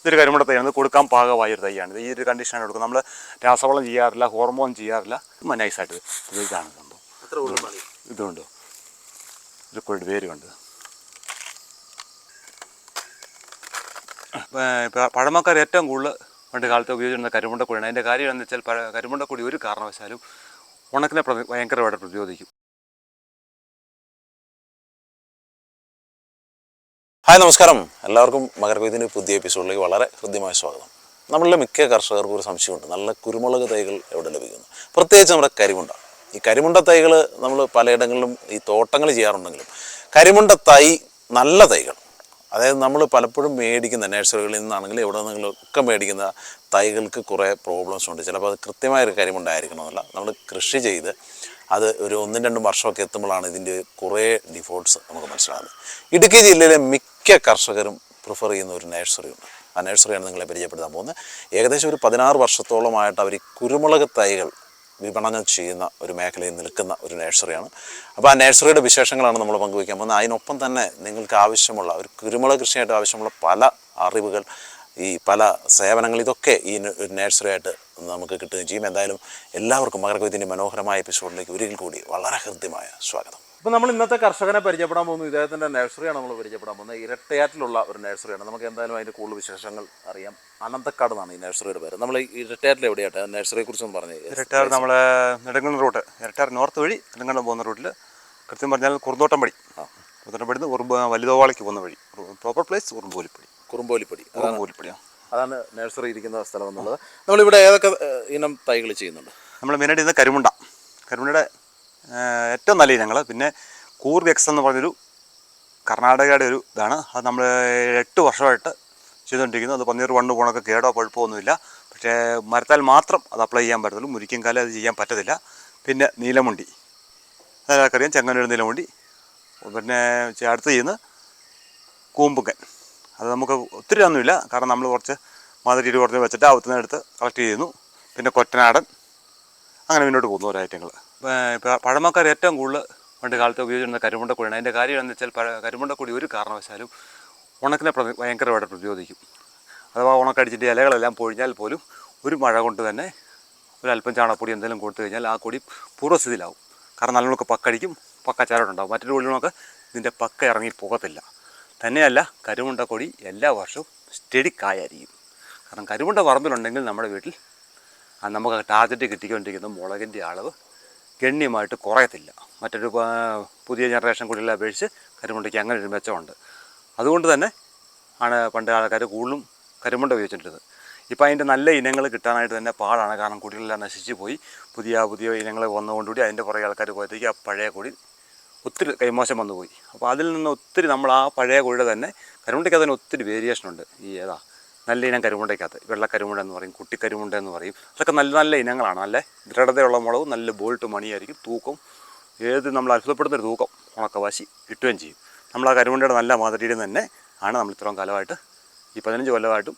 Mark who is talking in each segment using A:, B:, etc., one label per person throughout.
A: ഇതൊരു കരിമുട തൈയാണ്. കൊടുക്കാൻ പാകമായ ഒരു തൈയാണ്. ഇത് ഈ ഒരു കണ്ടീഷനാണ് കൊടുക്കുന്നത്. നമ്മൾ രാസവളം ചെയ്യാറില്ല ഹോർമോൺ ചെയ്യാറില്ല. നൈസായിട്ട് ഇത് ഇതാണ് സംഭവം.
B: ഇതുകൊണ്ടോ ഇതൊക്കെ മതി.
A: പേര് കൊണ്ട് പഴമക്കാർ ഏറ്റവും കൂടുതൽ പണ്ട് കാലത്ത് ഉപയോഗിച്ചിരുന്ന കരിമുണ്ടക്കൊടിയാണ് അതിന്റെ കാര്യം എന്ന് വെച്ചാൽ കരിമുണ്ടക്കൊടി ഒരു കാരണവശാലും ഉണക്കിനെ പ്രതി ഭയങ്കരമായിട്ട് പ്രതിരോധിക്കും.
B: ഹായ് നമസ്കാരം. എല്ലാവർക്കും മകരകൊയ്തിന്റെ പുതിയ എപ്പിസോഡിലേക്ക് വളരെ ഹൃദ്യമായ സ്വാഗതം. നമ്മളിലെ മിക്ക കർഷകർക്കും ഒരു സംശയമുണ്ട്. നല്ല കുരുമുളക് തൈകൾ എവിടെ ലഭിക്കുന്നു? പ്രത്യേകിച്ച് നമ്മുടെ കരിമുണ്ട. ഈ കരിമുണ്ട തൈകൾ നമ്മൾ പലയിടങ്ങളിലും ഈ തോട്ടങ്ങൾ ചെയ്യാറുണ്ടെങ്കിലും കരിമുണ്ട തൈ നല്ല തൈകൾ. അതായത് നമ്മൾ പലപ്പോഴും മേടിക്കുന്ന നഴ്സറികളിൽ നിന്നാണെങ്കിലും എവിടെ നിന്നെങ്കിലും ഒക്കെ മേടിക്കുന്ന തൈകൾക്ക് കുറേ പ്രോബ്ലംസ് ഉണ്ട്. ചിലപ്പോൾ അത് കൃത്യമായ ഒരു കരിമുണ്ടായിരിക്കണമെന്നില്ല നമ്മൾ കൃഷി ചെയ്ത് അത് ഒരു ഒന്നും രണ്ടും വർഷമൊക്കെ എത്തുമ്പോഴാണ് ഇതിന്റെ കുറേ ഡിഫോൾട്ട്സ് നമുക്ക് മനസ്സിലാകുന്നത്. ഇടുക്കി ജില്ലയിലെ മിക്ക കർഷകരും പ്രിഫർ ചെയ്യുന്ന ഒരു നേഴ്സറി ഉണ്ട് ആ നഴ്സറിയാണ് നിങ്ങളെ പരിചയപ്പെടുത്താൻ പോകുന്നത്. ഏകദേശം ഒരു പതിനാറ് വർഷത്തോളമായിട്ട് അവർ കുരുമുളക് തൈകൾ വിപണനം ചെയ്യുന്ന ഒരു മേഖലയിൽ നിൽക്കുന്ന ഒരു നഴ്സറിയാണ് അപ്പോൾ ആ നഴ്സറിയുടെ വിശേഷങ്ങളാണ് നമ്മൾ പങ്കുവയ്ക്കാൻ പോകുന്നത്. അതിനൊപ്പം തന്നെ നിങ്ങൾക്ക് ആവശ്യമുള്ള ഒരു കുരുമുളക് കൃഷിയായിട്ട് ആവശ്യമുള്ള പല അറിവുകൾ ഈ പല സേവനങ്ങൾ ഇതൊക്കെ ഈ ഒരു നഴ്സറിയായിട്ട് നമുക്ക് കിട്ടുകയും ചെയ്യും. എന്തായാലും എല്ലാവർക്കും മകരകവിത്തിന്റെ മനോഹരമായ എപ്പിസോഡിലേക്ക് ഒരിക്കൽ കൂടി വളരെ ഹൃദ്യമായ സ്വാഗതം.
C: ഇപ്പം നമ്മൾ ഇന്നത്തെ കർഷകനെ പരിചയപ്പെടാൻ പോകുന്നു. ഇദ്ദേഹത്തിന്റെ നഴ്സറിയാണ് നമ്മൾ പരിചയപ്പെടാൻ പോകുന്നത്. ഇരട്ടയാറ്റിലുള്ള ഒരു നഴ്സറിയാണ് നമുക്ക് എന്തായാലും അതിന്റെ കൂടുതൽ വിശേഷങ്ങൾ അറിയാം. അനന്തക്കാട് എന്നാണ് ഈ നഴ്സറിയുടെ പേര്. നമ്മൾ ഈ ഇരട്ടയാറ്റിൽ എവിടെയായിട്ട് നഴ്സറിയെ കുറിച്ചൊന്ന് പറഞ്ഞു
A: ഇരട്ടാർ നമ്മളെ നെടുങ്കണ്ണ റൂട്ട് ഇരട്ടാർ നോർത്ത് വഴി നെടുങ്കണ്ടം പോകുന്ന റൂട്ടിൽ കൃത്യം പറഞ്ഞാൽ കുറുന്തോട്ടം പടി കുറുന്തോട്ടം വഴി ഉറുമ്പ് വലുതോവാളിക്ക് പോകുന്ന വഴി. പ്രോപ്പർ പ്ലേസ് ഉറുമ്പോലിപ്പടി
C: കുറുമ്പോലിപ്പടി. അതാണ് അതാണ് നഴ്സറി ഇരിക്കുന്ന സ്ഥലം എന്നുള്ളത്. നമ്മളിവിടെ ഏതൊക്കെ ഇനം തൈകൾ ചെയ്യുന്നുണ്ട്?
A: നമ്മൾ മെയിനായിട്ട് ഇന്ന് കരിമുണ്ട. കരിമുണ്ടയുടെ ഏറ്റവും നല്ല ഇനങ്ങൾ. പിന്നെ കൂർഗ് എക്സ് എന്ന് പറഞ്ഞൊരു കർണാടകയുടെ ഒരു ഇതാണ്. അത് നമ്മൾ എട്ട് വർഷമായിട്ട് ചെയ്തുകൊണ്ടിരിക്കുന്നു. അത് പന്നീർ വണ്ണ് പോണൊക്കെ കേടോ പഴുപ്പോ ഒന്നുമില്ല പക്ഷേ മരത്താൽ മാത്രം അത് അപ്ലൈ ചെയ്യാൻ പറ്റത്തുള്ളൂ. മുരിക്കും കാലം അത് ചെയ്യാൻ പറ്റത്തില്ല. പിന്നെ നീലമുണ്ടി. അതെല്ലാവർക്കറിയാം ചെങ്ങന്നൂർ നീലമുണ്ടി. പിന്നെ അടുത്ത് ചെയ്യുന്ന കൂമ്പുങ്കൻ. അത് നമുക്ക് ഒത്തിരി ഒന്നുമില്ല. കാരണം നമ്മൾ കുറച്ച് മാതിരി കുറച്ച് വെച്ചിട്ട് അകത്തുനിന്ന് എടുത്ത് കളക്ട് ചെയ്യുന്നു. പിന്നെ കൊറ്റനാടൻ. അങ്ങനെ മുന്നോട്ട് പോകുന്നു ഓരോ ഐറ്റങ്ങൾ. പഴമക്കാർ ഏറ്റവും കൂടുതൽ പണ്ട് കാലത്ത് ഉപയോഗിച്ചിരുന്ന കരിമുണ്ടക്കൊടിയാണ് അതിന്റെ കാര്യം എന്ന് വെച്ചാൽ കരിമുണ്ടക്കൊടി ഒരു കാരണവശാലും ഉണക്കിനെ പ്രതി ഭയങ്കരമായിട്ട് പ്രതിരോധിക്കും. അഥവാ ഉണക്കടിച്ചിട്ട് ഇലകളെല്ലാം പൊഴിഞ്ഞാൽ പോലും ഒരു മഴ കൊണ്ട് തന്നെ ഒരു അല്പം ചാണകപ്പൊടി എന്തെങ്കിലും കൊടുത്തു കഴിഞ്ഞാൽ ആ കൊടി പൂർവസ്ഥിതിയിലാവും കാരണം നല്ലോണമൊക്കെ പക്കടിക്കും പക്കച്ചാരോട്ടുണ്ടാവും മറ്റൊരു കൊള്ളിനൊക്കെ ഇതിന്റെ പക്ക ഇറങ്ങി പോകത്തില്ല. തന്നെയല്ല കരിമുണ്ട കൊടി എല്ലാ വർഷവും സ്റ്റഡി കായായിരിക്കും. കാരണം കരിമുണ്ട പറമ്പിലുണ്ടെങ്കിൽ നമ്മുടെ വീട്ടിൽ നമുക്ക് ടാർഗറ്റ് കിട്ടിക്കൊണ്ടിരിക്കുന്ന മുളകിന്റെ അളവ് ഗണ്യമായിട്ട് കുറയത്തില്ല. മറ്റൊരു പുതിയ ജനറേഷൻ കുടികളെ അപേക്ഷിച്ച് കരിമുണ്ടയ്ക്ക് അങ്ങനെ ഒരു മെച്ചമുണ്ട്. അതുകൊണ്ട് തന്നെ ആണ് പണ്ട് ആൾക്കാർ കൂടുതലും കരിമുണ്ട ഉപയോഗിച്ചിട്ടുള്ളത് ഇപ്പോൾ അതിന്റെ നല്ല ഇനങ്ങൾ കിട്ടാനായിട്ട് തന്നെ പാടാണ്. കാരണം കുടികളെല്ലാം നശിച്ചു പോയി. പുതിയ പുതിയ ഇനങ്ങൾ വന്നുകൊണ്ടുകൂടി അതിന്റെ പുറകെ ആൾക്കാർ പോയത്തേക്ക് ആ പഴയ കുടി ഒത്തിരി കൈമോശം വന്നുപോയി. അപ്പോൾ അതിൽ നിന്ന് ഒത്തിരി നമ്മൾ ആ പഴയ കുഴിയുടെ തന്നെ കരിമുണ്ടയ്ക്ക് അതിന് ഒത്തിരി വേരിയേഷൻ ഉണ്ട്. ഈ ഏതാ നല്ല ഇനം കരുമുണ്ടയ്ക്കകത്ത് വെള്ളക്കരുമുണ്ട എന്ന് പറയും കുട്ടിക്കരുമുണ്ട എന്ന് പറയും. അതൊക്കെ നല്ല നല്ല ഇനങ്ങളാണ്. നല്ല ദൃഢതയുള്ള മുളകും നല്ല ബോൾട്ട് മണിയായിരിക്കും. തൂക്കം ഏത് നമ്മൾ അത്ഭുതപ്പെടുന്നൊരു തൂക്കം ഉണക്കവാശി കിട്ടുകയും ചെയ്യും. നമ്മൾ ആ കരുമുണ്ടയുടെ നല്ല മാതിരിയിൽ തന്നെ ആണ് നമ്മൾ ഇത്രയും കാലമായിട്ട് ഈ പതിനഞ്ച് കൊല്ലമായിട്ടും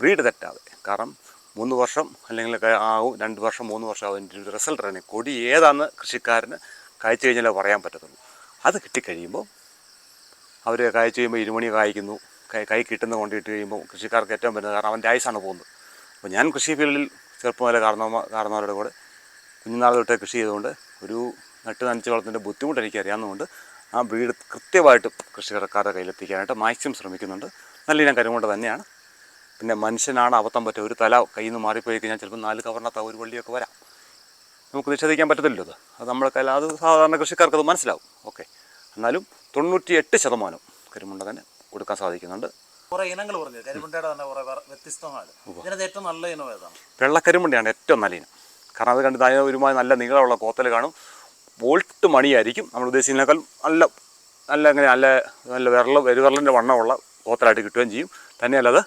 A: ബ്രീഡ് തെറ്റാതെ. കാരണം മൂന്ന് വർഷം അല്ലെങ്കിൽ ആവും രണ്ട് വർഷം മൂന്ന് വർഷം ആവും. അതിന്റെ റിസൾട്ട് തന്നെ കൊടി ഏതാണെന്ന് കൃഷിക്കാരന് കായ്ച്ചു കഴിഞ്ഞാലേ പറയാൻ പറ്റത്തുള്ളൂ. അത് കിട്ടിക്കഴിയുമ്പോൾ അവർ കായ്ച്ചു കഴിയുമ്പോൾ ഇരുമണി കായ്ക്കുന്നു. കൈ കിട്ടുന്ന കൊണ്ടിട്ട് കഴിയുമ്പോൾ കൃഷിക്കാർക്ക് ഏറ്റവും വരുന്നത് കാരണം അവന്റെ ആയുസാണ് പോകുന്നത്. അപ്പോൾ ഞാൻ കൃഷി ഫീൽഡിൽ ചെറുപ്പം വരെ കാരണവ കാരണവരുടെ കൂടെ കുഞ്ഞുനാൾ തൊട്ടേ കൃഷി ചെയ്തുകൊണ്ട് ഒരു നട്ട് നനച്ച് വളർത്തുന്നതിന്റെ ബുദ്ധിമുട്ട് എനിക്ക് അറിയാവുന്നതുകൊണ്ട് ആ ബ്രീഡ് കൃത്യമായിട്ട് കൃഷിക്കാരുടെ കയ്യിലെത്തിക്കാനായിട്ട് മാക്സിമം ശ്രമിക്കുന്നുണ്ട്. നല്ല ഇനം കരിമുണ്ട തന്നെയാണ്. പിന്നെ മനുഷ്യനാണ് അബദ്ധം പറ്റുക ഒരു തല കയ്യിൽ നിന്ന് മാറിപ്പോയി കഴിഞ്ഞാൽ ചിലപ്പോൾ നാല് കവറിനകത്ത് ഒരു വള്ളിയൊക്കെ വരാം. നമുക്ക് നിഷേധിക്കാൻ പറ്റത്തില്ലല്ലോ അത് അത് നമ്മുടെ കയ്യിൽ അത് സാധാരണ കൃഷിക്കാർക്ക് അത് മനസ്സിലാവും. ഓക്കെ എന്നാലും തൊണ്ണൂറ്റി എട്ട് ശതമാനം കരിമുണ്ട തന്നെ കൊടുക്കാൻ സാധിക്കുന്നുണ്ട്.
C: കുറേ ഇനങ്ങൾ പറഞ്ഞു. കരിമുണ്ടയുടെ തന്നെ കുറേ വ്യത്യസ്തമാണ് ഇതിനകത്ത് ഏറ്റവും നല്ല ഇനം ഏതാണ്?
A: വെള്ളക്കരിമുണ്ടയാണ് ഏറ്റവും നല്ല ഇനം. കാരണം അത് കണ്ട് അതിന് ഒരുമാതിരി നല്ല നീളമുള്ള കോത്തൽ കാണും. വോൾട്ട് മണിയായിരിക്കും. നമ്മൾ ഉദ്ദേശിക്കുന്നതിനേക്കാൾ നല്ല നല്ല അങ്ങനെ നല്ല നല്ല വിരൽ വെരുവിരലിന്റെ വണ്ണമുള്ള കോത്തലായിട്ട് കിട്ടുകയും ചെയ്യും. തന്നെയല്ല അത്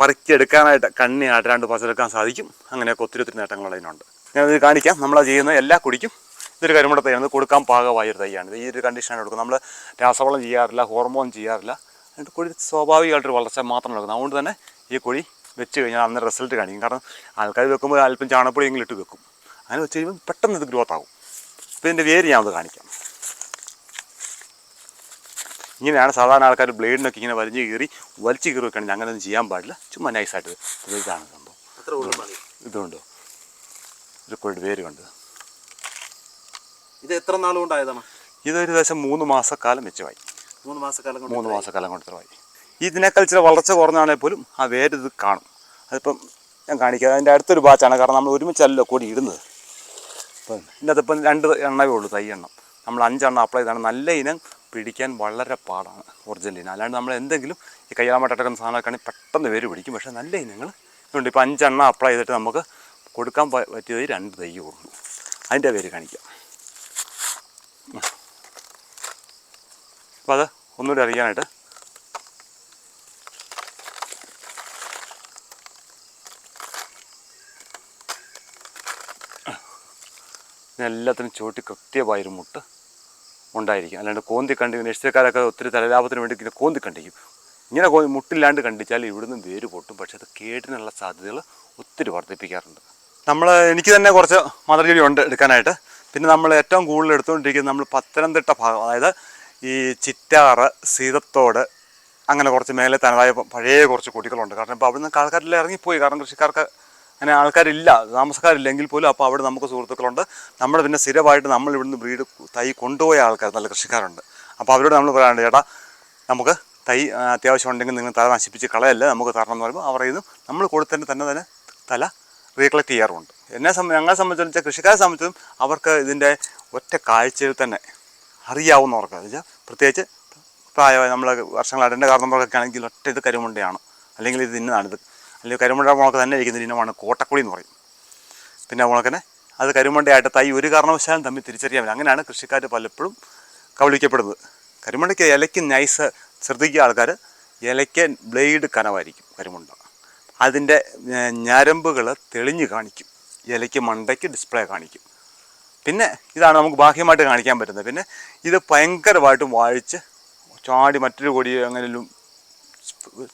A: പറിക്കെടുക്കാനായിട്ട് കണ്ണി രണ്ട് പറിച്ചെടുക്കാൻ സാധിക്കും. അങ്ങനെയൊക്കെ ഒത്തിരി ഒത്തിരി നേട്ടങ്ങൾ അതിനുണ്ട് ഞാനത് കാണിക്കാം. നമ്മൾ ചെയ്യുന്ന എല്ലാ കുടിക്കും. ഇതൊരു കരിമുണ്ട തൈയാണ് കൊടുക്കാൻ പാകമായ ഒരു തൈയാണ്. ഇത് ഈ ഒരു കണ്ടീഷനാണ് കൊടുക്കുന്നത്. നമ്മൾ രാസവളം ചെയ്യാറില്ല ഹോർമോൺ ചെയ്യാറില്ല. എന്നിട്ട് കോഴി സ്വാഭാവികമായിട്ടൊരു വളർച്ച മാത്രം നടക്കുന്നത് അതുകൊണ്ട് തന്നെ ഈ കോഴി വെച്ച് കഴിഞ്ഞാൽ അന്ന് റിസൾട്ട് കാണിക്കും. കാരണം ആൾക്കാർ വെക്കുമ്പോൾ അല്പം ചാണകപ്പൊടിയെങ്കിലും ഇട്ട് വെക്കും. അങ്ങനെ വെച്ച് കഴിയുമ്പോൾ പെട്ടെന്ന് ഇത് ഗ്രോത്ത് ആകും. അപ്പോൾ ഇതിന്റെ വേര് ഞാനത് കാണിക്കാം. ഇങ്ങനെയാണ് സാധാരണ ആൾക്കാർ ബ്ലേഡിനൊക്കെ ഇങ്ങനെ വലിഞ്ഞ് കീറി വലിച്ചു കീറി വെക്കുകയാണെങ്കിൽ അങ്ങനെയൊന്നും ചെയ്യാൻ പാടില്ല. ചുമ്മാ നൈസായിട്ട് ഇത് ഇതാണ് സംഭവം. ഇതുകൊണ്ടോ ഒരു കോഴി വേര് കണ്ട്?
C: ഇത് എത്ര നാളുകൊണ്ടായതാണ്?
A: ഇതൊരു ദിവസം മൂന്ന് മാസക്കാലം വെച്ചുമായി
C: മൂന്ന് മാസക്കാലം കൊണ്ട്
A: മൂന്ന് മാസക്കാലം കൊണ്ട് ഇത്രമായി ഇതിനേക്കാൾ ചില വളർച്ച കുറഞ്ഞാണെങ്കിൽ പോലും ആ വേര് ഇത് കാണും. അതിപ്പം ഞാൻ കാണിക്കാം. അതിന്റെ അടുത്തൊരു ബാച്ചാണ്. കാരണം നമ്മൾ ഒരുമിച്ചല്ലോ കൂടി ഇടുന്നത്. അപ്പം ഇതിനകത്ത് ഇപ്പം രണ്ട് എണ്ണവേ ഉള്ളൂ തൈ എണ്ണം. നമ്മൾ അഞ്ചെണ്ണം അപ്ലൈ ചെയ്താണ്. നല്ല ഇനം പിടിക്കാൻ വളരെ പാടാണ് ഒറിജിനൽ ഇനം അല്ലാണ്ട് നമ്മൾ എന്തെങ്കിലും ഈ കയ്യാമട്ടക്കുന്ന സാധനമൊക്കെ ആണെങ്കിൽ പെട്ടെന്ന് വേര് പിടിക്കും. പക്ഷേ നല്ല ഇനങ്ങൾ ഉണ്ട് ഇപ്പോൾ അഞ്ചെണ്ണം അപ്ലൈ ചെയ്തിട്ട് നമുക്ക് കൊടുക്കാൻ പറ്റിയത് രണ്ട് തൈ ഉള്ളൂ. അതിന്റെ പേര് കാണിക്കാം. അപ്പോൾ അത് ഒന്നുകൂടി അറിയാനായിട്ട്. എല്ലാത്തിനും ചുവട്ടി കൃത്യമായൊരു മുട്ട് ഉണ്ടായിരിക്കും. അല്ലാണ്ട് കോന്തി കണ്ടി നഴ്സറിക്കാരൊക്കെ ഒത്തിരി തലലാഭത്തിന് വേണ്ടി ഇങ്ങനെ കോന്തി കണ്ടിക്കും ഇങ്ങനെ കോ മുട്ടില്ലാണ്ട് കണ്ടിച്ചാൽ ഇവിടുന്ന് വേര് പൊട്ടും. പക്ഷേ അത് കേടിനുള്ള സാധ്യതകൾ ഒത്തിരി വർദ്ധിപ്പിക്കാറുണ്ട്. നമ്മൾ എനിക്ക് തന്നെ കുറച്ച് മദർജരി ഉണ്ട് എടുക്കാനായിട്ട്. പിന്നെ നമ്മൾ ഏറ്റവും കൂടുതൽ എടുത്തുകൊണ്ടിരിക്കുന്നത് നമ്മൾ പത്തനംതിട്ട ഭാഗം. അതായത് ഈ ചിറ്റാറ് സീതത്തോട് അങ്ങനെ കുറച്ച് മേലെ തനതായ പഴയ കുറച്ച് കുട്ടികളുണ്ട്. കാരണം ഇപ്പോൾ അവിടെ നിന്ന് ആൾക്കാരെല്ലാം ഇറങ്ങിപ്പോയി. കാരണം കൃഷിക്കാർക്ക് അങ്ങനെ ആൾക്കാരില്ല. താമസക്കാരില്ലെങ്കിൽ പോലും അപ്പോൾ അവിടെ നമുക്ക് സുഹൃത്തുക്കളുണ്ട്. നമ്മൾ പിന്നെ സ്ഥിരമായിട്ട് നമ്മൾ ഇവിടുന്ന് ബ്രീഡ് തൈ കൊണ്ടുപോയ ആൾക്കാർ നല്ല കൃഷിക്കാരുണ്ട്. അപ്പോൾ അവരോട് നമ്മൾ പറയാനുണ്ട് ചേട്ടാ നമുക്ക് തൈ അത്യാവശ്യം ഉണ്ടെങ്കിൽ നിങ്ങൾ തല നശിപ്പിച്ച് കളയല്ല? നമുക്ക് തരണം എന്ന് പറയുമ്പോൾ അവർ ഇത് നമ്മൾ കൊടുത്തതിന് തന്നെ തന്നെ തല റീകളക്ട് ചെയ്യാറുണ്ട്. എന്നെ സംബന്ധിച്ച് ഞങ്ങളെ സംബന്ധിച്ച് കൃഷിക്കാരെ സംബന്ധിച്ചും അവർക്ക് ഇതിന്റെ ഒറ്റ കാഴ്ചയിൽ തന്നെ അറിയാവുന്നവർക്ക്. വെച്ചാൽ പ്രത്യേകിച്ച് പ്രായമായ നമ്മൾ വർഷങ്ങളായിട്ട് എന്റെ കാരണവർക്കൊക്കെ ആണെങ്കിൽ ഒറ്റ ഇത് കരിമുണ്ടയാണ്. അല്ലെങ്കിൽ ഇത് ഇന്നതാണിത് അല്ലെങ്കിൽ കരിമുണ്ട മുളക്ക് തന്നെ ഇരിക്കുന്ന ഇനമാണ് കോട്ടക്കുളി എന്ന് പറയും. പിന്നെ മുളക്കിനെ അത് കരിമണ്ടയായിട്ട് തൈ ഒരു കാരണവശാലും തമ്മിൽ തിരിച്ചറിയാൻ അങ്ങനെയാണ് കൃഷിക്കാർ പലപ്പോഴും കബളിക്കപ്പെടുന്നത്. കരിമണ്ടയ്ക്ക് ഇലയ്ക്ക് നൈസ് ശ്രദ്ധിക്കുക ആൾക്കാർ ഇലയ്ക്ക് ബ്ലേഡ് കനവായിരിക്കും കരിമുണ്ട. അതിന്റെ ഞരമ്പുകൾ തെളിഞ്ഞ് കാണിക്കും. ഇലയ്ക്ക് മണ്ടയ്ക്ക് ഡിസ്പ്ലേ കാണിക്കും. പിന്നെ ഇതാണ് നമുക്ക് ബാഹ്യമായിട്ട് കാണിക്കാൻ പറ്റുന്നത്. പിന്നെ ഇത് ഭയങ്കരമായിട്ടും വാഴിച്ച് ചാടി മറ്റൊരു കൊടി അങ്ങനെയും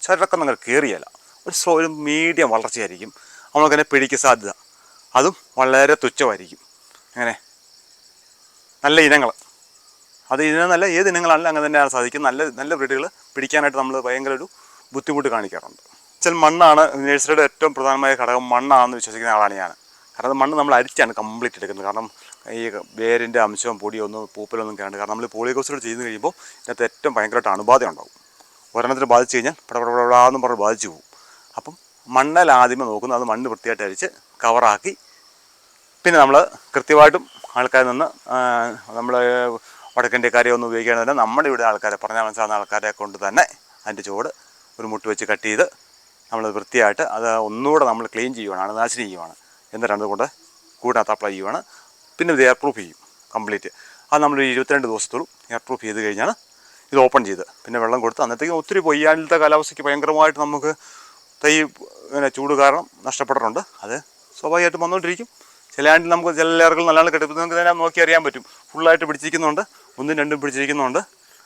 A: ചരക്കം നിങ്ങൾ കയറിയല്ല ഒരു സ്ലോ ഒരു മീഡിയം വളർച്ചയായിരിക്കും നമ്മൾക്കതിനെ പിടിക്ക് സാധ്യത. അതും വളരെ തുച്ഛമായിരിക്കും. അങ്ങനെ നല്ല ഇനങ്ങൾ. അത് ഇനം നല്ല ഏത് ഇനങ്ങളാണെങ്കിലും അങ്ങനെ തന്നെയാണ് സാധിക്കും. നല്ല നല്ല ബ്രീഡുകൾ പിടിക്കാനായിട്ട് നമ്മൾ ഭയങ്കര ഒരു ബുദ്ധിമുട്ട് കാണിക്കാറുണ്ട്. വെച്ചാൽ മണ്ണാണ് നേഴ്സറിയുടെ ഏറ്റവും പ്രധാനമായ ഘടകം മണ്ണാണെന്ന് വിശ്വസിക്കുന്ന ആളാണ് ഞാൻ. കാരണം മണ്ണ് നമ്മൾ അരിച്ചാണ് കംപ്ലീറ്റ് എടുക്കുന്നത്. കാരണം ഈ വേരിന്റെ അംശവും പൊടിയൊന്നും പൂപ്പലൊന്നും കേണ്ട് കാരണം നമ്മൾ പോളിയോകോസിഡ് ചെയ്ത് കഴിയുമ്പോൾ ഇതിനകത്ത് ഏറ്റവും ഭയങ്കരമായിട്ട് അണുബാധ ഉണ്ടാകും ഒരെണ്ണത്തിന് ബാധിച്ചു കഴിഞ്ഞാൽ പടപടപടാന്ന് പറഞ്ഞ് ബാധിച്ചു പോകും. അപ്പം മണ്ണൽ ആദ്യമേ നോക്കുന്നു അത് മണ്ണ് വൃത്തിയായിട്ട് അരിച്ച് കവറാക്കി പിന്നെ നമ്മൾ കൃത്യമായിട്ടും ആൾക്കാരിൽ നിന്ന് നമ്മൾ വടക്കന്റെ കാര്യമൊന്നും ഉപയോഗിക്കാതെ നമ്മുടെ ഇവിടെ ആൾക്കാരെ പറഞ്ഞാൽ മനസ്സിലാകുന്ന ആൾക്കാരെ കൊണ്ട് തന്നെ അതിന്റെ ചുവട് ഒരു മുട്ട് വെച്ച് കട്ട് ചെയ്ത് നമ്മൾ വൃത്തിയായിട്ട് അത് ഒന്നുകൂടെ നമ്മൾ ക്ലീൻ ചെയ്യുവാണ് അണുനാശിനി ചെയ്യുവാണ്. എന്നിട്ടാണ് അതുകൊണ്ട് കൂടിനകത്ത് അപ്ലൈ ചെയ്യുവാണ്. പിന്നെ ഇത് എയർ പ്രൂഫ് ചെയ്യും കംപ്ലീറ്റ് അത് നമ്മൾ ഇരുപത്തിരണ്ട് ദിവസത്തോളം എയർ പ്രൂഫ് ചെയ്ത് കഴിഞ്ഞാണ് ഇത് ഓപ്പൺ ചെയ്ത്. പിന്നെ വെള്ളം കൊടുത്ത് അന്നത്തേക്ക് ഒത്തിരി പൊയ്യാനിലത്തെ കാലാവസ്ഥയ്ക്ക് ഭയങ്കരമായിട്ട് നമുക്ക് തൈ പിന്നെ ചൂട് കാരണം നഷ്ടപ്പെട്ടിട്ടുണ്ട്. അത് സ്വാഭാവികമായിട്ടും വന്നുകൊണ്ടിരിക്കും ചില ആണ്ടിൽ നമുക്ക് ചില ലെയറുകൾ നല്ലതാണ് കിട്ടും നമുക്ക് തന്നെ നോക്കി അറിയാൻ പറ്റും. ഫുള്ളായിട്ട് പിടിച്ചിരിക്കുന്നുണ്ട് ഒന്നും രണ്ടും പിടിച്ചിരിക്കുന്നുണ്ട്.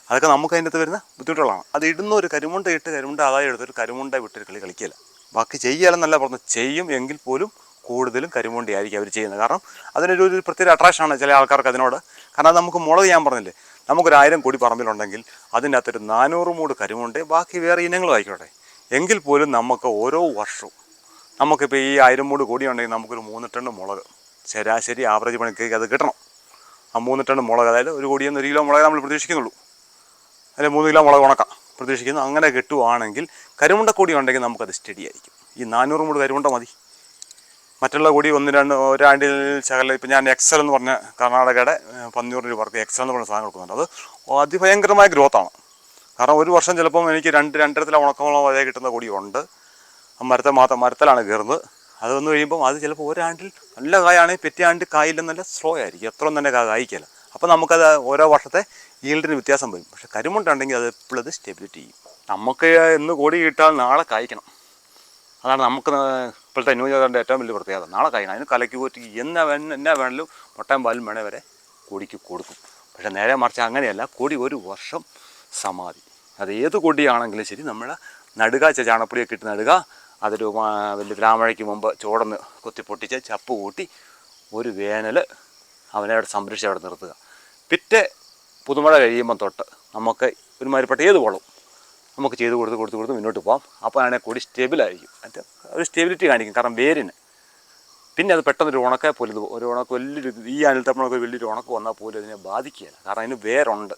A: അതൊക്കെ നമുക്ക് അതിന്റെ വരുന്ന ബുദ്ധിമുട്ടുകളാണ്. അത് ഇടുന്ന ഒരു കരിമുണ്ട ഇട്ട് കരിമുണ്ട ആദായം എടുത്തൊരു കരിമുണ്ട വിട്ടൊരു കളി കളിക്കില്ല ബാക്കി ചെയ്യാലെന്നല്ല പറഞ്ഞു ചെയ്യും എങ്കിൽ പോലും കൂടുതലും കരിമുണ്ടയായിരിക്കും അവർ ചെയ്യുന്നത്. കാരണം അതിനൊരു ഒരു പ്രത്യേക അട്രാക്ഷനാണ് ചില ആൾക്കാർക്ക് അതിനോട്. കാരണം അത് നമുക്ക് മുളക് ഞാൻ പറഞ്ഞില്ലേ? നമുക്കൊരു ആയിരം കോടി പറമ്പിലുണ്ടെങ്കിൽ അതിന്റെ അകത്തൊരു നാനൂറ് മൂട് കരിമുണ്ട് ബാക്കി വേറെ ഇനങ്ങളും ആയിക്കോട്ടെ. എങ്കിൽ പോലും നമുക്ക് ഓരോ വർഷവും നമുക്കിപ്പോൾ ഈ ആയിരം മൂട് കോടി ഉണ്ടെങ്കിൽ നമുക്കൊരു മൂന്ന് ടണ്ണ് മുളക് ശരാശരി ആവറേജ് പണിക്ക് അത് കിട്ടണം. ആ മൂന്ന് ടണ്ണ് മുളക് അതായത് ഒരു കോടിയെന്ന് ഒരു കിലോ മുളക് നമ്മൾ പ്രതീക്ഷിക്കുന്നുള്ളൂ. അല്ലെങ്കിൽ മൂന്ന് കിലോ മുളക് ഉണക്കാം. പ്രതീക്ഷിക്കുന്നു. അങ്ങനെ കിട്ടുവാണെങ്കിൽ കരിമുണ്ട കോടി ഉണ്ടെങ്കിൽ നമുക്കത് സ്റ്റഡി ആയിരിക്കും. ഈ നാനൂറ് മൂട് കരിമുണ്ട മതി. മറ്റുള്ള കൂടി ഒന്ന് രണ്ട് ഒരാണ്ടിൽ ശകലം ഇപ്പം ഞാൻ എക്സൽ എന്ന് പറഞ്ഞ കർണാടകയുടെ പന്നൂറ് രൂപ വർക്ക് എക്സൽ എന്ന് പറഞ്ഞ സാധനം കൊടുക്കുന്നുണ്ട്. അത് അതിഭയങ്കരമായ ഗ്രോത്താണ് കാരണം ഒരു വർഷം ചിലപ്പം എനിക്ക് രണ്ട് രണ്ടരത്തിലെ ഉണക്കമുള്ള വരെ കിട്ടുന്ന കൂടിയുണ്ട് മരത്തെ മാത്രം മരത്തിലാണ് കയറുന്നത്. അത് വന്നു കഴിയുമ്പം അത് ചിലപ്പോൾ ഒരാണ്ടിൽ നല്ല കായാണെങ്കിൽ പിറ്റേ ആണ്ടിൽ കായില്ലെന്നല്ല സ്ലോ ആയിരിക്കും. എത്ര തന്നെ കായ്ക്കില്ല. അപ്പോൾ നമുക്കത് ഓരോ വർഷത്തെ ഈൽഡിന് വ്യത്യാസം വരും. പക്ഷേ കരിമുണ്ടുണ്ടെങ്കിൽ അത് എപ്പോഴും അത് സ്റ്റെബിലിറ്റി ചെയ്യും. നമുക്ക് ഇന്ന് കോടി കിട്ടാൽ നാളെ കായ്ക്കണം. അതാണ് നമുക്ക് ഇപ്പോഴത്തെ ന്യൂ ഇയറിന്റെ ഏറ്റവും വലിയ പ്രത്യേകത. നാളെ കഴിയണം. അതിന് കലയ്ക്ക് പോറ്റി എന്നാ വേ എന്നാ വേണമെങ്കിലും മുട്ടയും പാലും വേണേ വരെ കൊടിക്ക് കൊടുക്കും. പക്ഷേ നേരെ മറിച്ച് അങ്ങനെയല്ല കൊടി ഒരു വർഷം സമാധി. അത് ഏത് കൊടിയാണെങ്കിലും ശരി നമ്മൾ നടുക ചാണപ്പൊടിയൊക്കെ ഇട്ട് നടുക അതൊരു വലിയ ഗ്രാമഴയ്ക്ക് മുമ്പ് ചോടന്ന് കൊത്തി പൊട്ടിച്ച് ചപ്പ് കൂട്ടി ഒരു വേനൽ അവനെ അവിടെ സംരക്ഷിച്ച് അവിടെ നിർത്തുക. പിറ്റേ പുതുമഴ കഴിയുമ്പം തൊട്ട് നമുക്ക് ഒരുമാതിരിപ്പെട്ട ഏത് വളവും നമുക്ക് ചെയ്ത് കൊടുത്ത് കൊടുത്ത് കൊടുത്ത് മുന്നോട്ട് പോകാം അപ്പോൾ ആണെങ്കിൽ കൊടി സ്റ്റേബിളായിരിക്കും അതിന്റെ ഒരു സ്റ്റെബിലിറ്റി കാണിക്കും കാരണം വേരിന്. പിന്നെ അത് പെട്ടെന്ന് ഒരു ഉണക്കെ പോലും ഇത് ഒരു ഉണക്ക് വലിയൊരു ഈ അനിൽത്തപ്പണൊക്കെ വലിയൊരു ഉണക്ക് വന്നാൽ പോലും അതിനെ ബാധിക്കുകയില്ല. കാരണം അതിന് വേരുണ്ട്.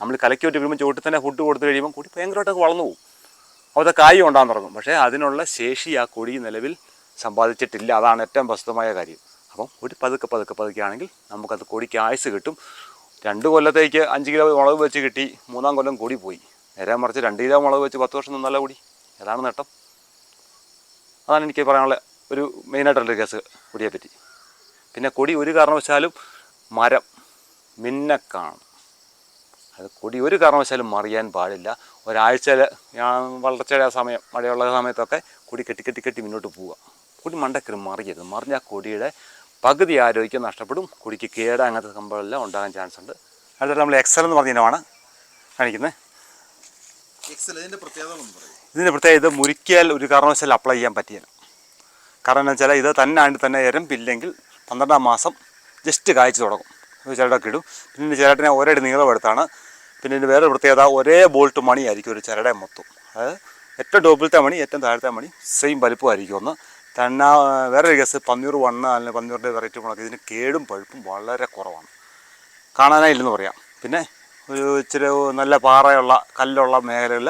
A: നമ്മൾ കലക്കി വെട്ടി വരുമ്പോൾ ചോട്ടിൽ തന്നെ ഫുഡ് കൊടുത്തു കഴിയുമ്പോൾ കൊടി ഭയങ്കരമായിട്ടൊക്കെ വളർന്നു പോകും. അവിടെ കായ് ഉണ്ടാകാൻ തുടങ്ങും. പക്ഷേ അതിനുള്ള ശേഷി ആ കൊടി നിലവിൽ സമ്പാദിച്ചിട്ടില്ല. അതാണ് ഏറ്റവും പ്രസ്തുതമായ കാര്യം. അപ്പം ഒരു പതുക്കെ പതുക്കെ പതുക്കെ ആണെങ്കിൽ നമുക്കത് കൊടിക്ക് ആയുസ് കിട്ടും. രണ്ട് കൊല്ലത്തേക്ക് അഞ്ച് കിലോ മുളക് വെച്ച് കിട്ടി. മൂന്നാം കൊല്ലം കൊടി പോയി. നേരെ മറിച്ച് രണ്ട് കിലോ മുളക് വെച്ച് പത്ത് വർഷം നിന്നല്ല കൂടി. ഏതാണ് നേട്ടം. അതാണ് എനിക്ക് പറയാനുള്ള ഒരു മെയിനായിട്ടുള്ളൊരു കേസ് കൊടിയെ പറ്റി. പിന്നെ കൊടി ഒരു കാരണവശാലും മരം മിന്നക്കാണ്. അത് കൊടി ഒരു കാരണവശാലും മറിയാൻ പാടില്ല. ഒരാഴ്ചയിൽ വളർച്ചയുടെ സമയം മഴയുള്ള സമയത്തൊക്കെ കൊടി കെട്ടി കെട്ടി കെട്ടി മുന്നോട്ട് പോവുക. കൊടി മണ്ടക്കറി മറിയരുത്. മറിഞ്ഞാൽ കൊടിയുടെ പകുതി ആരോഗ്യം നഷ്ടപ്പെടും. കൊടിക്ക് കേട് അങ്ങനത്തെ സംഭവമെല്ലാം ഉണ്ടാകാൻ ചാൻസ് ഉണ്ട്. അടുത്ത നമ്മൾ എക്സൽ എന്ന് പറഞ്ഞ ഇനമാണ് കാണിക്കുന്നത്.
C: ഇതിന്റെ പ്രത്യേകത
A: ഇത് മുരിക്കിയാൽ ഒരു കാരണവശാലും അപ്ലൈ ചെയ്യാൻ പറ്റിയാണ് കാരണം എന്ന് വെച്ചാൽ ഇത് തന്നെ ആണ്ട് തന്നെ എരമ്പില്ലെങ്കിൽ പന്ത്രണ്ടാം മാസം ജസ്റ്റ് കായ്ച്ചു തുടങ്ങും. ചിരടൊക്കെ ഇടും. പിന്നെ ഇതിന്റെ ചിരട്ടിനെ ഒരേ നീളം എടുത്താണ്. പിന്നെ ഇതിന് വേറെ പ്രത്യേകത ഒരേ ബോൾട്ട് മണി ആയിരിക്കും ഒരു ചിരടെ മൊത്തം. അതായത് ഏറ്റവും ടോപ്പിലത്തെ മണി ഏറ്റവും താഴത്തെ മണി സെയിം വലിപ്പമായിരിക്കും ഒന്ന്. തന്നെ വേറെ ഒരു കേസ് പന്നൂർ വണ്ണ അല്ലെങ്കിൽ പന്നൂറിന്റെ വെറൈറ്റി മുളക് ഇതിന് കേടും പഴുപ്പും വളരെ കുറവാണ്. കാണാനായില്ലെന്ന് പറയാം. പിന്നെ ഒരു ഇച്ചിരി നല്ല പാറയുള്ള കല്ലുള്ള മേഖലകളിൽ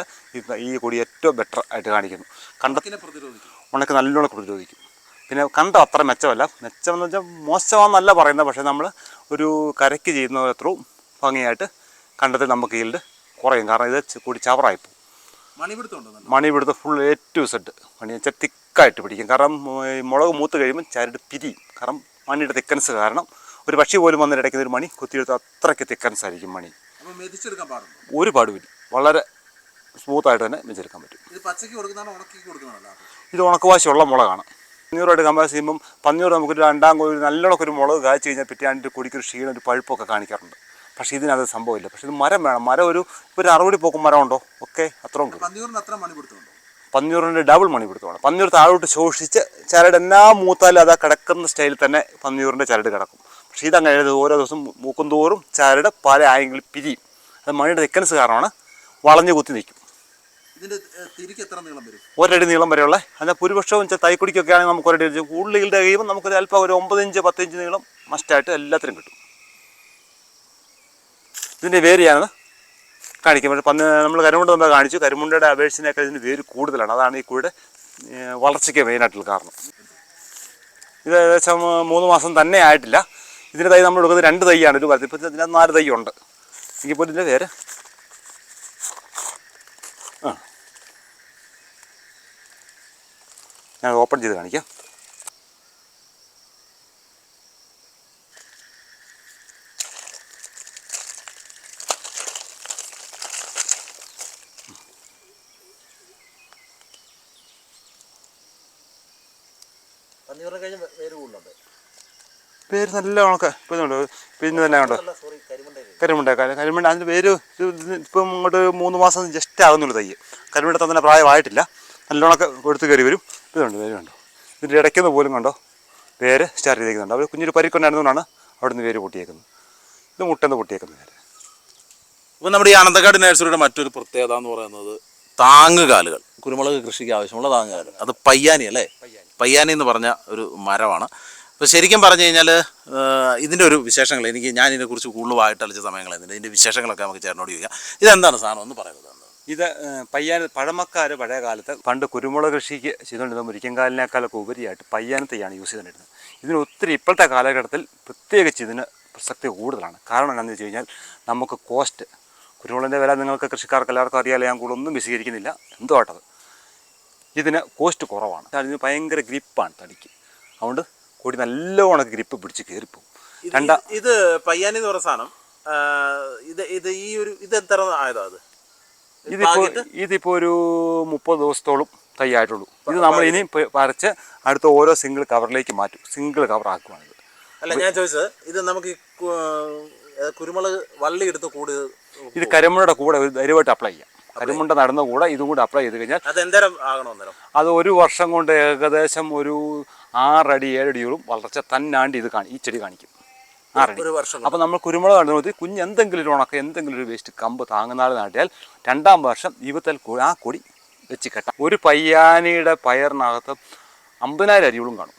A: ഈ കൊടി ഏറ്റവും ബെറ്റർ ആയിട്ട് കാണിക്കുന്നു. കണ്ടത്തിനെ
C: പ്രതിരോധിക്കും.
A: ഉണക്ക് നല്ലോണം പ്രതിരോധിക്കും. പിന്നെ കണ്ട അത്ര മെച്ചമല്ല. മെച്ചമെന്ന് വെച്ചാൽ മോശമാണെന്നല്ല പറയുന്നത് പക്ഷേ നമ്മൾ ഒരു കരയ്ക്ക് ചെയ്യുന്ന അത്രയും ഭംഗിയായിട്ട് കണ്ടത്തിൽ നമുക്ക് ഈൽഡ് കുറയും. കാരണം ഇത് കൂടി ചവറായിപ്പോൾ മണി ഇവിടുത്തെ ഫുൾ എ ടു സെഡ് മണി വെച്ചാൽ തിക്കായിട്ട് പിടിക്കും. കാരണം മുളക് മൂത്ത് കഴിയുമ്പോൾ ചരട് പിരിയും. കാരണം മണിയുടെ തിക്കൻസ് കാരണം ഒരു പക്ഷി പോലും വന്നിടയ്ക്കുന്ന ഒരു മണി കുത്തിയെടുത്ത് അത്രയ്ക്ക് തിക്കൻസ് ആയിരിക്കും മണി.
C: മെതിച്ചെടുക്കാൻ
A: ഒരു പാടുമില്ല. വളരെ സ്മൂത്തായിട്ട് തന്നെ മെതിച്ചെടുക്കാൻ പറ്റും.
C: ഇത് പച്ചക്ക് കൊടുക്കുന്നതാണോ ഉണക്കി
A: ഇത് ഉണക്കവാശിയുള്ള മുളകാണ്. പന്നൂറായിട്ട് കമ്പയർ ചെയ്യുമ്പം പന്നൂർ നമുക്കൊരു രണ്ടാം കോഴി നല്ലോണം ഒരു മുളക് കാച്ചു കഴിഞ്ഞാൽ പിറ്റാണ്ട് കൊടിക്കൊരു ക്ഷീണം ഒരു പഴുപ്പൊക്കെ കാണിക്കാറുണ്ട്. പക്ഷേ ഇതിനത് സംഭവമില്ല. പക്ഷേ ഇത് മരം വേണം. മരം ഒരു ഒരു അറുപടി പോക്കും മരം ഉണ്ടോ? ഒക്കെ അത്രയും പന്നൂറിന്റെ ഡബിൾ മണി പിടുത്തമാണ് പന്നൂർ താഴോട്ട് ശോഷിച്ച് ചരട് എന്നാ മൂത്താലും അതാ കിടക്കുന്ന സ്റ്റൈലിൽ തന്നെ പന്നൂറിന്റെ ചരട് കിടക്കും. പക്ഷേ ഇതങ്ങനെ ഇത് ഓരോ ദിവസം മൂക്കും തോറും ചരട് പല ആയെങ്കിൽ പിരിയും. അത് മണിയുടെ തിക്കൻസ് കാരണമാണ് വളഞ്ഞു കുത്തി നിൽക്കും. ഒരടി നീളം വരെയുള്ള. എന്നാൽ ഭൂരിപക്ഷവും വെച്ചാൽ തൈക്കുടിക്കൊക്കെ ആണെങ്കിൽ നമുക്ക് ഒരടി കൂടുതൽ കഴിയുമ്പോൾ നമുക്കൊരു അല്പം ഒരു ഒമ്പത് ഇഞ്ച് പത്ത് ഇഞ്ച് നീളം മസ്റ്റായിട്ട് എല്ലാത്തിനും കിട്ടും. ഇതിന്റെ വേര് ഞാനത് കാണിക്കും. പക്ഷേ പന്ന് നമ്മൾ കരിമുണ്ട നമ്മൾ കാണിച്ചു. കരിമുണ്ടയുടെ അപേക്ഷിച്ചിനൊക്കെ ഇതിന് വേര് കൂടുതലാണ്. അതാണ് ഈ കൂടെ വളർച്ചയ്ക്ക് മെയിനായിട്ടുള്ള കാരണം. ഇത് ഏകദേശം മൂന്ന് മാസം തന്നെ ആയിട്ടില്ല. ഇതിന്റെ തൈ നമ്മൾ എടുക്കുന്നത് രണ്ട് തൈയാണ് ഒരു കാലത്ത്. ഇപ്പോൾ ഇതിനകത്ത് നാല് തൈ ഉണ്ട് പോലും ഇതിന്റെ പേര്? ആ. ഞാൻ ഓപ്പൺ ചെയ്ത് കാണിക്കാം
C: പന്നിയൂറിനെ കഴിഞ്ഞ് വേര് കൂടുതലുണ്ട്
A: പേര് നല്ല ഉണക്ക് ഇപ്പം പിന്നെ തന്നെ
C: ഉണ്ട്
A: കരിമുണ്ട കരിമുണ്ട അതിന്റെ പേര് ഇപ്പം ഇങ്ങോട്ട് മൂന്ന് മാസം ജസ്റ്റ് ആകുന്നുള്ളൂ തയ്യ് കരിമുണ്ട തന്നെ പ്രായമായിട്ടില്ല. നല്ലോണമൊക്കെ കൊടുത്ത് കയറി വരും. ഇതുണ്ട് പേര് കണ്ടോ? ഇതിന്റെ ഇടയ്ക്കുന്ന പോലും കണ്ടോ? പേര് സ്റ്റാർട്ട് ചെയ്തേക്കുന്നുണ്ട്. അവർ കുഞ്ഞൊരു പരിക്കൊണ്ടായിരുന്നുകൊണ്ടാണ് അവിടുന്ന് പേര് പൊട്ടിയേക്കുന്നത്. ഇത് മുട്ടെന്ന് പൊട്ടിയേക്കുന്ന പേര്.
C: ഇപ്പം നമ്മുടെ ഈ അനന്തക്കാട് നഴ്സറിയുടെ മറ്റൊരു പ്രത്യേകത എന്ന് പറയുന്നത് താങ്ങുകാലുകൾ കുരുമുളക് കൃഷിക്ക് ആവശ്യമുള്ള താങ്ങുകാലുകൾ അത് പയ്യാനി അല്ലേ? പയ്യാനി എന്ന് പറഞ്ഞ ഒരു മരമാണ്. അപ്പോൾ ശരിക്കും പറഞ്ഞു കഴിഞ്ഞാൽ ഇതിന്റെ ഒരു വിശേഷങ്ങൾ എനിക്ക് ഞാൻ ഇതിനെക്കുറിച്ച് കൂടുതൽ അളിച്ച സമയങ്ങളായിരുന്നു ഇതിന്റെ വിശേഷങ്ങളൊക്കെ നമുക്ക് ചേർന്നോട് ചോദിക്കാം. ഇതെന്താണ് സാധനം ഒന്ന് പറയുന്നത്.
A: ഇത് പയ്യാന പഴമക്കാർ പഴയ കാലത്ത് പണ്ട് കുരുമുളക് കൃഷിക്ക് ചെയ്തുകൊണ്ടിരുന്ന മുരിക്കൻകാലിനേക്കാളൊക്കെ ഉപരിയായിട്ട് പയ്യാനത്തെയാണ് യൂസ് ചെയ്തുകൊണ്ടിരുന്നത് ഇതിന് ഒത്തിരി ഇപ്പോഴത്തെ കാലഘട്ടത്തിൽ പ്രത്യേകിച്ച് ഇതിന് പ്രസക്തി കൂടുതലാണ്. കാരണം എന്താണെന്ന് വെച്ച് കഴിഞ്ഞാൽ നമുക്ക് കോസ്റ്റ് കുരുമുളകിന്റെ വില നിങ്ങൾക്ക് കൃഷിക്കാർക്ക് എല്ലാവർക്കും അറിയാലോ ഞാൻ കൂടുതലൊന്നും വിശദീകരിക്കുന്നില്ല. എന്തോ ആട്ടത്. ഇതിന് കോസ്റ്റ് കുറവാണ്. അതിന് ഭയങ്കര ഗ്രിപ്പാണ് തടിക്ക്. അതുകൊണ്ട് കൊടി നല്ലോണം ഗ്രിപ്പ് പിടിച്ച് കയറിപ്പോകും രണ്ടാ
C: ഇത് പയ്യാനി എന്ന് പറഞ്ഞ സാധനം ഇത് ഇത് ഈ ഒരു ഇത് എത്ര ആയതാ അത്?
A: ഇതിപ്പോ ഇതിപ്പോ ഒരു മുപ്പത് ദിവസത്തോളം തയ്യായിട്ടുള്ളൂ ഇത് നമ്മൾ ഇനി പറിച്ച് അടുത്ത ഓരോ സിംഗിൾ കവറിലേക്ക് മാറ്റും. സിംഗിൾ കവർ ആക്കുവാണിത്.
C: അല്ല ഞാൻ ചോദിച്ചത് ഇത് നമുക്ക് കുരുമുളക് വള്ളി എടുത്ത് കൂടി
A: ഇത് കരിമുണ്ടയുടെ കൂടെ ഒരു ധൈര്യമായിട്ട് അപ്ലൈ ചെയ്യാം. കരിമുണ്ട നടന്ന കൂടെ ഇതും കൂടെ അപ്ലൈ ചെയ്ത് കഴിഞ്ഞാൽ
C: അത് എന്തേരം ആകണം അന്നേരം?
A: അത് ഒരു വർഷം കൊണ്ട് ഏകദേശം ഒരു ആറടി ഏഴടിയോളം വളർച്ച തന്നാണ്ട് ഇത് കാണി ഈ ചെടി കാണിക്കും. ആറടി.
C: ഒരു വർഷം.
A: അപ്പോൾ നമ്മൾ കുരുമുളക് നടുന്നത് കുഞ്ഞ് എന്തെങ്കിലും ഒരു ഉണക്ക എന്തെങ്കിലും ഒരു വേസ്റ്റ് കമ്പ് താങ്ങുന്നാൾ നാട്ടിയാൽ രണ്ടാം വർഷം ഇവത്തൽ ആ കൊടി വെച്ച് കെട്ടാം. ഒരു പയ്യാനിയുടെ പയറിനകത്ത് അമ്പതിനായിരം അരിയോളം കാണും.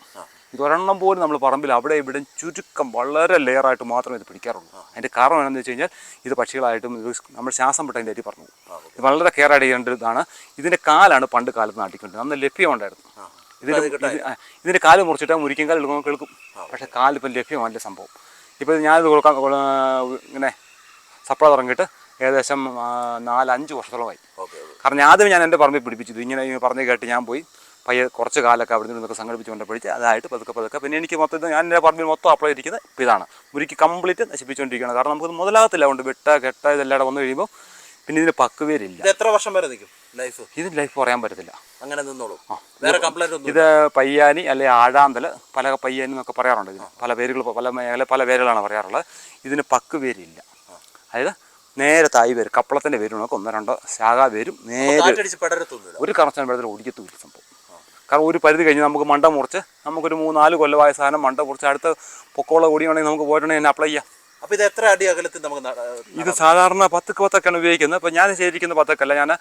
A: ഇതൊരെണ്ണം പോലും നമ്മൾ പറമ്പിൽ അവിടെ ഇവിടെ ചുരുക്കം വളരെ ലെയറായിട്ട് മാത്രമേ ഇത് പിടിക്കാറുള്ളൂ. അതിന്റെ കാരണം എന്താണെന്ന് വെച്ച് കഴിഞ്ഞാൽ ഇത് പക്ഷികളായിട്ടും ഇത് നമ്മൾ ശ്വാസം പെട്ടതിന്റെ അരി പറഞ്ഞു. ഇത് വളരെ കെയർ ചെയ്യേണ്ട ഇതാണ്. ഇതിന്റെ കാലാണ് പണ്ട് കാലത്ത് നാട്ടിക്കൊണ്ടിരുന്നത്. അന്ന് ലഭ്യമുണ്ടായിരുന്നു. ഇതിന് ഇതിന്റെ ഇതിന്റെ കാൽ മുറിച്ചിട്ട് മുരിക്കും കാലം എടുക്കുമ്പോൾ കേൾക്കും. പക്ഷേ കാലിപ്പം ലഭ്യമല്ല സംഭവം. ഇപ്പോൾ ഞാനിത് കൊടുക്കാൻ ഇങ്ങനെ സപ്ലൈ തുടങ്ങിയിട്ട് ഏകദേശം നാലഞ്ച് വർഷത്തോളമായി. കാരണം ആദ്യം ഞാൻ എന്റെ പറമ്പിൽ പിടിപ്പിച്ചത് ഇങ്ങനെ പറഞ്ഞു കേട്ട് ഞാൻ പോയി പയ്യെ കുറച്ച് കാലൊക്കെ അവിടെ നിന്നൊക്കെ സംഘടിപ്പിച്ച് കൊണ്ടുപോയി അതായിട്ട് പതുക്കെ പതുക്കെ പിന്നെ എനിക്ക് മൊത്തം ഞാൻ എന്റെ പറമ്പിൽ മൊത്തം അപ്ലൈ ഇരിക്കുന്നത് ഇപ്പോൾ ഇതാണ്. മുരിക്ക് കംപ്ലീറ്റ് നശിപ്പിച്ചുകൊണ്ടിരിക്കുകയാണ്. കാരണം നമുക്ക് മുതലാകത്തില്ല. കൊണ്ട് വെട്ട കെട്ട ഇതെല്ലാം വന്നു കഴിയുമ്പോൾ പിന്നെ ഇതിന് പക്കുവേരില്ല
C: എത്ര വർഷം വരെ നിൽക്കും? ലൈഫ്?
A: ഇതിന് ലൈഫ് പറയാൻ പറ്റത്തില്ല.
C: അങ്ങനെ നിന്നോളൂ. വേറെ കംപ്ലൈന്റ്
A: ഇത് പയ്യാനി അല്ലെ ആഴാന്തൽ പല പയ്യാനി എന്നൊക്കെ പറയാറുണ്ട് ഇതിന്. പല പേരുകൾ പല മേഖല പല പേരുകളാണ് പറയാറുള്ളത്. ഇതിന് പക്ക് പേരില്ല അതായത് നേരെ തായ് വേര് കപ്പളത്തിന്റെ വേരും നമുക്ക് ഒന്നോ രണ്ടോ ശാഖാ പേരും നേരെ ഒരു കറക്ഷൻ വെള്ളത്തിൽ ഒടിക്കത്തുമില്ല സംഭവം. കാരണം ഒരു പരിധി കഴിഞ്ഞ് നമുക്ക് മണ്ട മുറിച്ച് നമുക്കൊരു മൂന്നാൽ കൊല്ലമായ സാധനം മണ്ട മുറിച്ച് അടുത്ത പൊക്കോള ഓടിയാണെങ്കിൽ നമുക്ക് പോയിട്ടുണ്ടെങ്കിൽ എന്നെ അപ്ലൈ ചെയ്യാം.
C: അപ്പൊ ഇത് എത്ര അടി അകലത്തിൽ നമുക്ക്
A: ഇത് സാധാരണ പത്ത് പത്തൊക്കെയാണ് ഉപയോഗിക്കുന്നത്. അപ്പോൾ ഞാൻ ചെയ്തിരിക്കുന്ന പത്തൊക്കെയല്ല ഞാൻ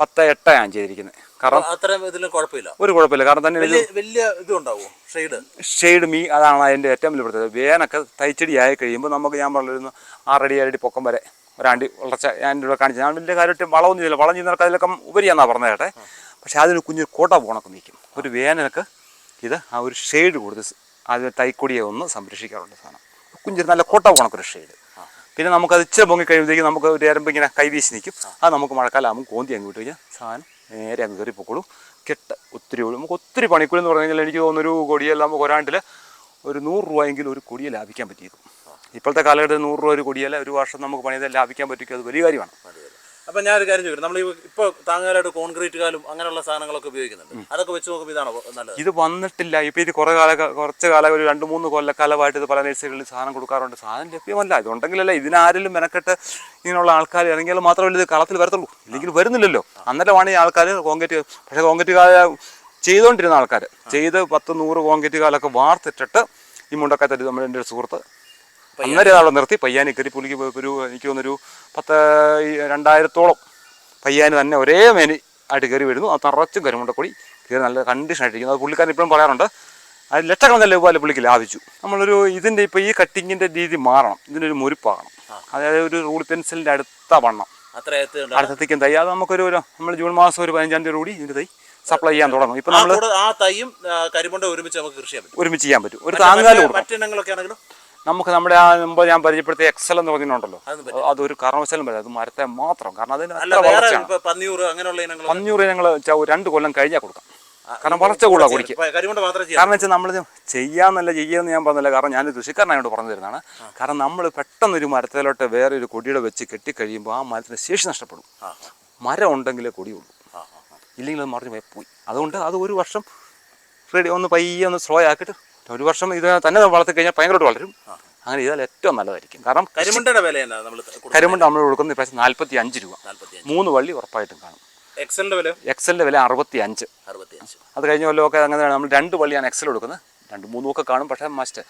A: പത്ത് എട്ടാണ് ചെയ്തിരിക്കുന്നത്. കാരണം
C: അത്രയും ഇതിലും കുഴപ്പമില്ല.
A: ഒരു കുഴപ്പമില്ല. കാരണം തന്നെ
C: വലിയ ഇത് ഉണ്ടാവും? ഷെയ്ഡ്?
A: ഷെയ്ഡ് മീ അതാണ് അതിന്റെ ഏറ്റവും വലിയ പ്രത്യേകത. വേനൊക്കെ തൈച്ചെടി ആയി കഴിയുമ്പോൾ നമുക്ക് ഞാൻ പറഞ്ഞിരുന്നു ആറടി ഏഴടി പൊക്കം വരെ ഒരാണ്ടി വളർച്ച ഞാൻ ഇവിടെ കാണിച്ചു. ഞാൻ വലിയ കാര്യമായിട്ട് വളമൊന്നും ചെയ്തില്ല. വളം ചെയ്യുന്നവർക്ക് അതിലൊക്കെ ഉപരിയാന്നാ പറഞ്ഞത് കേട്ടെ. പക്ഷേ അതിന് കുഞ്ഞൊരു കോട്ട പോണൊക്കെ നിൽക്കും. ഒരു വേനലൊക്കെ ഇത് ആ ഒരു ഷെയ്ഡ് കൊടുത്ത് അതിന് അത് തൈക്കൊടിയെ ഒന്ന് സംരക്ഷിക്കാറുണ്ട് സാധനം. കുഞ്ഞൊരു നല്ല കോട്ട പോണക്കൊരു ഷെയ്ഡ് പിന്നെ നമുക്കത് ഇച്ചിരി പൊങ്ങി കഴിയുമ്പോഴത്തേക്ക് നമുക്ക് ഒരു ഇരമ്പ് ഇങ്ങനെ കൈവീശി നിൽക്കും അത് നമുക്ക് മഴക്കാലമാകുമ്പോൾ കോന്തി അങ്ങ് വിട്ട് കഴിഞ്ഞാൽ സാധനം നേരെ അങ്ങ് കയറി പൊക്കോളൂ. കെട്ട ഒത്തിരി ഉള്ളു. നമുക്ക് ഒത്തിരി പണിക്കൂലി എന്ന് പറഞ്ഞു കഴിഞ്ഞാൽ എനിക്ക് തോന്നുന്നു ഒരു കൊടിയെല്ലാം നമുക്ക് ഒരാണ്ടിൽ ഒരു നൂറ് രൂപയെങ്കിലും ഒരു കൊടിയെ ലാഭിക്കാൻ പറ്റിയിരുന്നു ഇപ്പോഴത്തെ കാലഘട്ടത്തിൽ നൂറ് രൂപ ഒരു കൊടിയല്ല ഒരു വർഷം നമുക്ക് പണിയത് ലാഭിക്കാൻ പറ്റുമെങ്കിൽ അത് വലിയ കാര്യമാണ്.
C: അപ്പൊ ഞാനൊരു കാര്യം ചോദിക്കട്ടെ. നമ്മൾ ഇപ്പൊ താങ്ങാനായിട്ട് കോൺക്രീറ്റ് കാലും അങ്ങനെയുള്ള സാധനങ്ങളൊക്കെ ഉപയോഗിക്കുന്നുണ്ട്. അതൊക്കെ വെച്ച് നോക്കുമ്പോൾ ഇതാണോ നല്ലത്?
A: ഇത് വന്നിട്ടില്ല. ഇപ്പോൾ ഇത് കുറേ കാല കുറച്ച് കാലം ഒരു രണ്ട് മൂന്ന് കൊല്ലക്കാലമായിട്ട് ഇത് പല നഴ്സറികളിൽ സാധനം കൊടുക്കാറുണ്ട്. സാധനം ലഭ്യമല്ല. ഇതുണ്ടെങ്കിലല്ല ഇതിനാരെങ്കിലും മെനക്കെട്ട് ഇങ്ങനെയുള്ള ആൾക്കാർ ഇറങ്ങിയാൽ മാത്രമല്ല ഇത് കളത്തിൽ വരത്തുള്ളൂ. ഇല്ലെങ്കിൽ വരുന്നില്ലല്ലോ. അന്നേരമാണ് ഈ ആൾക്കാർ കോൺക്രീറ്റ് പക്ഷേ കോൺക്രീറ്റ് കാല ചെയ്തുകൊണ്ടിരുന്ന ആൾക്കാർ ചെയ്ത് പത്ത് നൂറ് കോൺക്രീറ്റ് കാലൊക്കെ വാർത്തിട്ടിട്ട് ഈ മുണ്ടക്കത്തൊരു നമ്മുടെ എന്റെ ഒരു സുഹൃത്ത് അന്നേരം അവിടെ നിർത്തി പയ്യാനി കയറി പുലിക്ക് ഒരു എനിക്ക് തോന്നുന്നൊരു പത്ത് രണ്ടായിരത്തോളം പയ്യാനി തന്നെ ഒരേ മേനി ആയിട്ട് കയറി വരുന്നു. അത് നിറച്ചും കരുമുണ്ടക്കൊടി കയറി നല്ല കണ്ടീഷൻ ആയിട്ടിരിക്കുന്നു അത് പുള്ളിക്കാരൻ ഇപ്പോഴും പറയാറുണ്ട് അത് ലക്ഷക്കണക്കിന് രൂപ പുള്ളിക്ക് ലാഭിച്ചു? നമ്മളൊരു ഇതിന്റെ ഇപ്പോൾ ഈ കട്ടിങ്ങിന്റെ രീതി മാറണം. ഇതിനൊരു മുരിപ്പാകണം അതായത് ഒരു റൂൾ പെൻസിലിന്റെ അടുത്ത വണ്ണം. അടുത്തെത്തിക്കും തൈ. അത് നമുക്കൊരു നമ്മൾ ജൂൺ മാസം ഒരു പതിനഞ്ചാം തീയതി കൂടി ഇതിന്റെ തൈ സപ്ലൈ ചെയ്യാൻ തുടങ്ങും. ഇപ്പം നമ്മൾ
C: ആ തൈയും കരിമുണ്ട ഒരുമിച്ച് നമുക്ക് കൃഷി ചെയ്യാൻ പറ്റും.
A: ഒരുമിച്ച് ചെയ്യാൻ പറ്റും. ഒരു താങ്ങാലും
C: മറ്റിനങ്ങളൊക്കെ ആണെങ്കിലും
A: നമുക്ക് നമ്മുടെ ആ മുമ്പ് ഞാൻ പരിചയപ്പെടുത്തിയ എക്സൽ എന്ന് പറഞ്ഞിട്ടുണ്ടല്ലോ അതൊരു കാരണവശാലും വരും അത് മരത്തെ മാത്രം. കാരണം അതിന്
C: പന്നിയൂർ ഇനങ്ങൾ
A: രണ്ട് കൊല്ലം കഴിഞ്ഞാൽ കൊടുക്കാം. കാരണം വളർച്ച കൂടാ കുടിക്കും. കാരണം വെച്ചാൽ നമ്മൾ ചെയ്യാന്നല്ല ചെയ്യാന്ന് ഞാൻ പറഞ്ഞില്ല. കാരണം ഞാൻ കൃഷിക്കാരനായോട് പറഞ്ഞു തരുന്നതാണ്. കാരണം നമ്മൾ പെട്ടെന്ന് ഒരു മരത്തിലോട്ട് വേറെ ഒരു കൊടിയുടെ വെച്ച് കെട്ടിക്കഴിയുമ്പോൾ ആ മരത്തിന് ശേഷി നഷ്ടപ്പെടും. മരം ഉണ്ടെങ്കിലേ കൊടിയുള്ളൂ ഇല്ലെങ്കിൽ അത് മറിഞ്ഞ് പോയി പോയി. അതുകൊണ്ട് അത് ഒരു വർഷം റെഡി ഒന്ന് പയ്യെ ഒന്ന് സ്ലോ ആക്കിയിട്ട് ഒരു വർഷം ഇത് തന്നെ വളർത്തി കഴിഞ്ഞാൽ ഭയങ്കരമായിട്ട് വളരും. അങ്ങനെ ചെയ്താൽ ഏറ്റവും നല്ലതായിരിക്കും. കാരണം
C: കരിമുണ്ടയുടെ വില
A: കരിമുണ്ട് നമ്മൾ കൊടുക്കുന്ന ഇപ്രാവശ്യം നാൽപ്പത്തി അഞ്ച് രൂപ. മൂന്ന് വള്ളി ഉറപ്പായിട്ടും കാണും.
C: എക്സലിന്റെ വില?
A: എക്സലിന്റെ വില അറുപത്തി അഞ്ച് അത് കഴിഞ്ഞ കൊല്ലമൊക്കെ അങ്ങനെയാണ് നമ്മൾ രണ്ട് വള്ളിയാണ് എക്സൽ കൊടുക്കുന്നത്. രണ്ട് മൂന്നും ഒക്കെ കാണും പക്ഷേ മസ്റ്റ്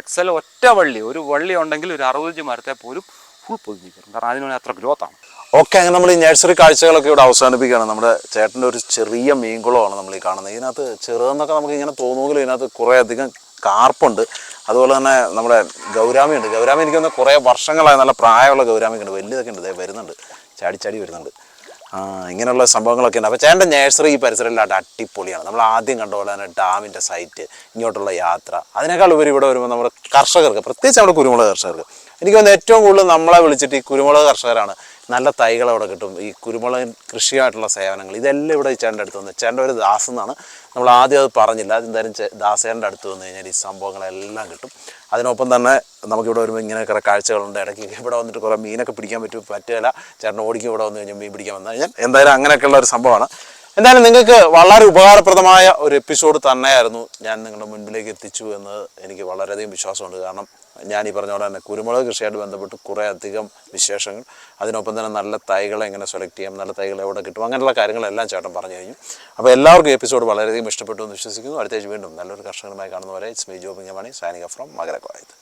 A: എക്സൽ ഒറ്റ വള്ളി ഒരു വള്ളി ഉണ്ടെങ്കിൽ ഒരു അറുപത്തഞ്ച് മരത്തെ പോലും ഫുൾ പൊതിഞ്ഞിരിക്കും കാരണം അതിന് അത്ര ഗ്രോത്താണ്
B: ഓക്കെ അങ്ങനെ നമ്മൾ ഈ നഴ്സറി കാഴ്ചകളൊക്കെ ഇവിടെ അവസാനിപ്പിക്കുകയാണ്. നമ്മുടെ ചേട്ടന്റെ ഒരു ചെറിയ മീൻകുളമാണ് നമ്മൾ ഈ കാണുന്നത്. ഇതിനകത്ത് ചെറുതെന്നൊക്കെ നമുക്ക് ഇങ്ങനെ തോന്നുമെങ്കിലും ഇതിനകത്ത് കുറേ അധികം കാർപ്പുണ്ട്. അതുപോലെ തന്നെ നമ്മുടെ ഗൗരാമിയുണ്ട്. ഗൗരാമി എനിക്ക് തോന്നുന്നു കുറേ വർഷങ്ങളായി നല്ല പ്രായമുള്ള ഗൗരാമിയൊക്കെ ഉണ്ട് വലിയതൊക്കെ ഉണ്ട്. വരുന്നുണ്ട്. ചാടിച്ചാടി ചാടി വരുന്നുണ്ട്. ഇങ്ങനെയുള്ള സംഭവങ്ങളൊക്കെ ഉണ്ട്. അപ്പോൾ ചേട്ടന്റെ നേഴ്സറി ഈ പരിസരമില്ലാണ്ട് അടിപൊളിയാണ്. നമ്മൾ ആദ്യം കണ്ട പോലെ തന്നെ ഡാമിന്റെ സൈറ്റ് ഇങ്ങോട്ടുള്ള യാത്ര. അതിനേക്കാൾ ഉപരി ഇവിടെ വരുമ്പോൾ നമ്മുടെ കർഷകർക്ക് പ്രത്യേകിച്ച് നമ്മുടെ കുരുമുളക് കർഷകർക്ക് എനിക്ക് തോന്നുന്നു ഏറ്റവും കൂടുതൽ നമ്മളെ വിളിച്ചിട്ട് ഈ കുരുമുളക് കർഷകരാണ്. നല്ല തൈകൾ അവിടെ കിട്ടും. ഈ കുരുമുളക് കൃഷിയായിട്ടുള്ള സേവനങ്ങൾ ഇതെല്ലാം ഇവിടെ ചേട്ടന്റെ അടുത്ത് വന്ന് ചേട്ടന്റെ ഒരു ദാസ് എന്നാണ്. നമ്മൾ ആദ്യം അത് പറഞ്ഞില്ല. എന്തായാലും ചേ- ദാസേന്റെ അടുത്ത് വന്നു കഴിഞ്ഞാൽ ഈ സംഭവങ്ങളെല്ലാം കിട്ടും. അതിനൊപ്പം തന്നെ നമുക്കിവിടെ വരുമ്പോൾ ഇങ്ങനെ കുറേ കാഴ്ചകളുണ്ട്. ഇടയ്ക്ക് ഇവിടെ വന്നിട്ട് കുറേ മീനൊക്കെ പിടിക്കാൻ പറ്റും. പറ്റുകയില്ല. ചേട്ടൻ ഓടിക്കും ഇവിടെ വന്നു കഴിഞ്ഞാൽ മീൻ പിടിക്കാൻ വന്നു കഴിഞ്ഞാൽ. എന്തായാലും അങ്ങനെയൊക്കെയുള്ള ഒരു സംഭവമാണ്. എന്തായാലും നിങ്ങൾക്ക് വളരെ ഉപകാരപ്രദമായ ഒരു എപ്പിസോഡ് തന്നെയായിരുന്നു ഞാൻ നിങ്ങളുടെ മുൻപിലേക്ക് എത്തിച്ചു എന്ന് എനിക്ക് വളരെയധികം വിശ്വാസമുണ്ട്. കാരണം ഞാൻ ഈ പറഞ്ഞ പോലെ തന്നെ കുരുമുളക് കൃഷിയായിട്ട് ബന്ധപ്പെട്ട് കുറേ അധികം വിശേഷങ്ങൾ. അതിനൊപ്പം തന്നെ നല്ല തൈകളെ എങ്ങനെ സെലക്ട് ചെയ്യാം നല്ല തൈകൾ എവിടെ കിട്ടും അങ്ങനെയുള്ള കാര്യങ്ങളെല്ലാം ചേട്ടൻ പറഞ്ഞു കഴിഞ്ഞു. അപ്പോൾ എല്ലാവർക്കും എപ്പിസോഡ് വളരെയധികം ഇഷ്ടപ്പെട്ടു എന്ന് വിശ്വസിക്കുന്നു. അടുത്തേക്ക് വീണ്ടും നല്ലൊരു കർഷകനുമായി കാണുന്നവരെ ഇറ്റ്സ് മീ ജോബിംഗ് മണി സൈനിക ഫ്രം മകരക്കോയത്